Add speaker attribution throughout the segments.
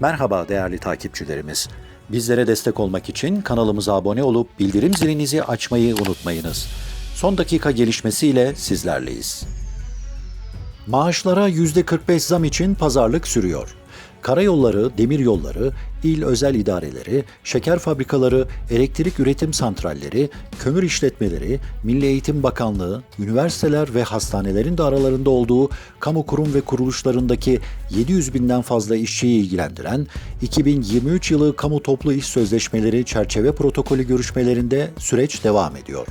Speaker 1: Merhaba değerli takipçilerimiz. Bizlere destek olmak için kanalımıza abone olup bildirim zilinizi açmayı unutmayınız. Son dakika gelişmesiyle sizlerleyiz. Maaşlara %45 zam için pazarlık sürüyor. Karayolları, demiryolları, il özel idareleri, şeker fabrikaları, elektrik üretim santralleri, kömür işletmeleri, Milli Eğitim Bakanlığı, üniversiteler ve hastanelerin de aralarında olduğu kamu kurum ve kuruluşlarındaki 700 binden fazla işçiyi ilgilendiren 2023 yılı kamu toplu iş sözleşmeleri çerçeve protokolü görüşmelerinde süreç devam ediyor.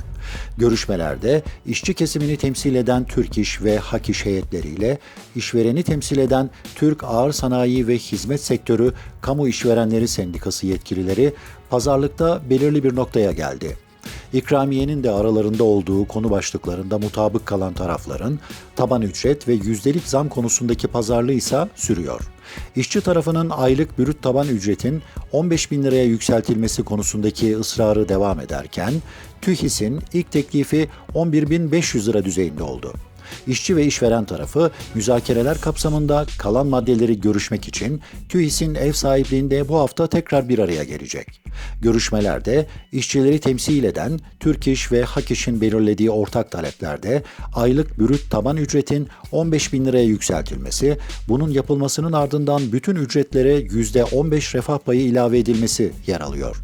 Speaker 1: Görüşmelerde işçi kesimini temsil eden Türk İş ve Hak İş heyetleriyle işvereni temsil eden Türk Ağır Sanayi ve Hizmet Sektörü Kamu İşverenleri Sendikası yetkilileri pazarlıkta belirli bir noktaya geldi. İkramiyenin de aralarında olduğu konu başlıklarında mutabık kalan tarafların taban ücret ve yüzdelik zam konusundaki pazarlığı ise sürüyor. İşçi tarafının aylık bürüt taban ücretin 15 bin liraya yükseltilmesi konusundaki ısrarı devam ederken, TÜİHİS'in ilk teklifi 11.500 lira düzeyinde oldu. İşçi ve işveren tarafı müzakereler kapsamında kalan maddeleri görüşmek için TÜİHİS'in ev sahipliğinde bu hafta tekrar bir araya gelecek. Görüşmelerde işçileri temsil eden Türk İş ve Hak İş'in belirlediği ortak taleplerde aylık bürüt taban ücretin 15 bin liraya yükseltilmesi, bunun yapılmasının ardından bütün ücretlere %15 refah payı ilave edilmesi yer alıyor.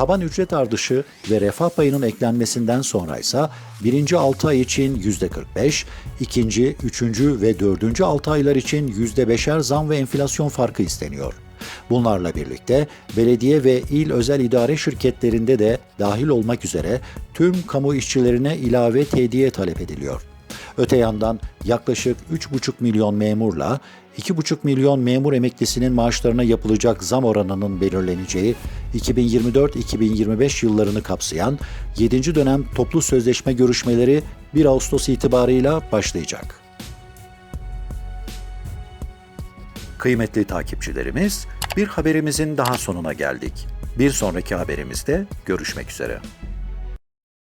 Speaker 1: Taban ücret artışı ve refah payının eklenmesinden sonra ise birinci 6 ay için %45, ikinci, üçüncü ve dördüncü 6 aylar için %5'er zam ve enflasyon farkı isteniyor. Bunlarla birlikte belediye ve il özel idare şirketlerinde de dahil olmak üzere tüm kamu işçilerine ilave tediye talep ediliyor. Öte yandan yaklaşık 3,5 milyon memurla 2,5 milyon memur emeklisinin maaşlarına yapılacak zam oranının belirleneceği 2024-2025 yıllarını kapsayan 7. dönem toplu sözleşme görüşmeleri 1 Ağustos itibarıyla başlayacak. Kıymetli takipçilerimiz, bir haberimizin daha sonuna geldik. Bir sonraki haberimizde görüşmek üzere.